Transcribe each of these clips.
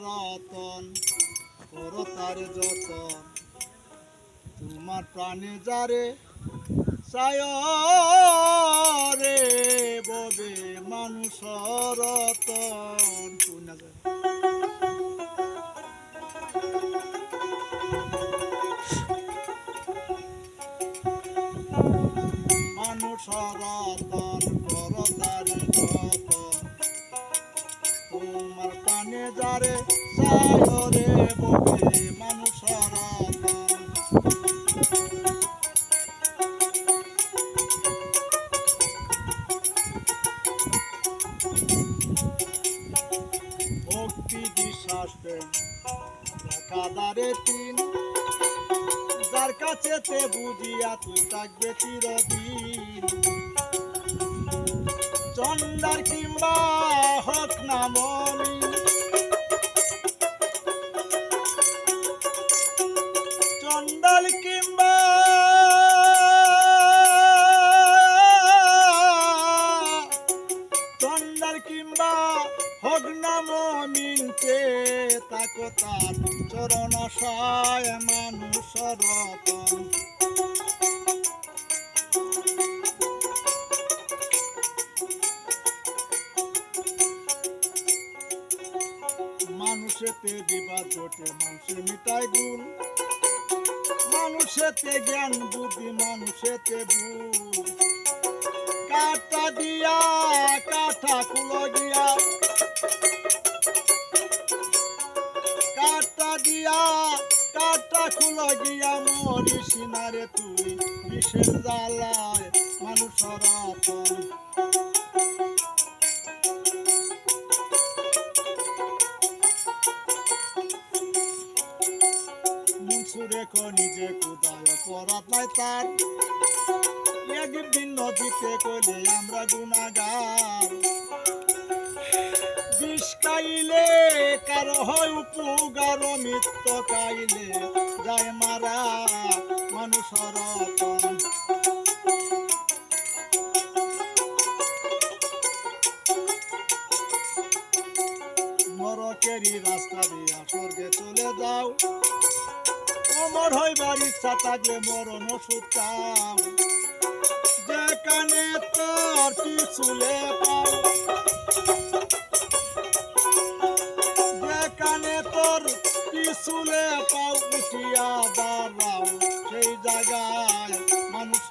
রতন করো যতন। তোমার প্রাণে যারে চায় রে ববে মানুষ রতন। মানুষ রতন করো তার যতন। তোমার প্রাণে যারে চায় রে ববে মানুষ ভক্তি বিশ্বাস কাদারে তিন। যার কাছে বুঝিয়া তুই থাকবে চিরদিন। চন্দার কিংবা হোক না মমি চন্ডাল কিংবা চন্ডাল কিংবা হোক না মমিনকে তাকো তার চরণ সায় মানুষ রতন। মানুষেতে বিবাদ ঘটে মানুষের মিটাই গুণ। মানুষেতে জ্ঞান, বুদ্ধি, মানুষেতে ভুল। কাটা দিয়া কাঠা কুলো গিয়া কাটা দিয়া, কাটা কুলো গিয়া মরি সিনারে তুই, বিষের জ্বালায় মানুষ কো নিজে কুদায় পরাত নাই তার। একদিন নদীতে কইলে আমরা গুণাগার। খাইলে কারও হয় উপকার মিত্র খাইলে যায় মারা। মানুষ রতন নরকেরই রাস্তা দিয়া স্বর্গে চলে যাও। অমর হইবার ইচ্ছা থাকলে মরণ সুতাম যেখানে তোর পিছুলে পাও যেখানে তোর পিছুলে পাও উঠিয়া দাঁড়াও সেই জায়গায় মানুষ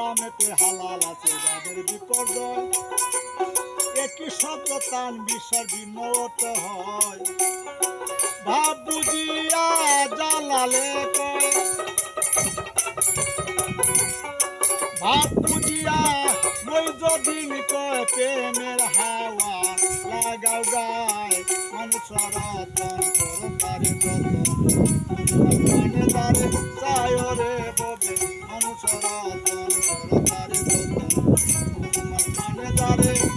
হারামেতে হালাল আছে, যাদের বিপর্যয় একই শব্দ তান বিশ্বের ভিন্নত হয়। ভাব বুঝিয়া জালালে ভাব বুঝিয়া নৈজদিন কয়, প্রেমের হাওয়া লাগাও গায় রে ববে। অনুসরণ করো তার তোমার কানে দাঁড়ে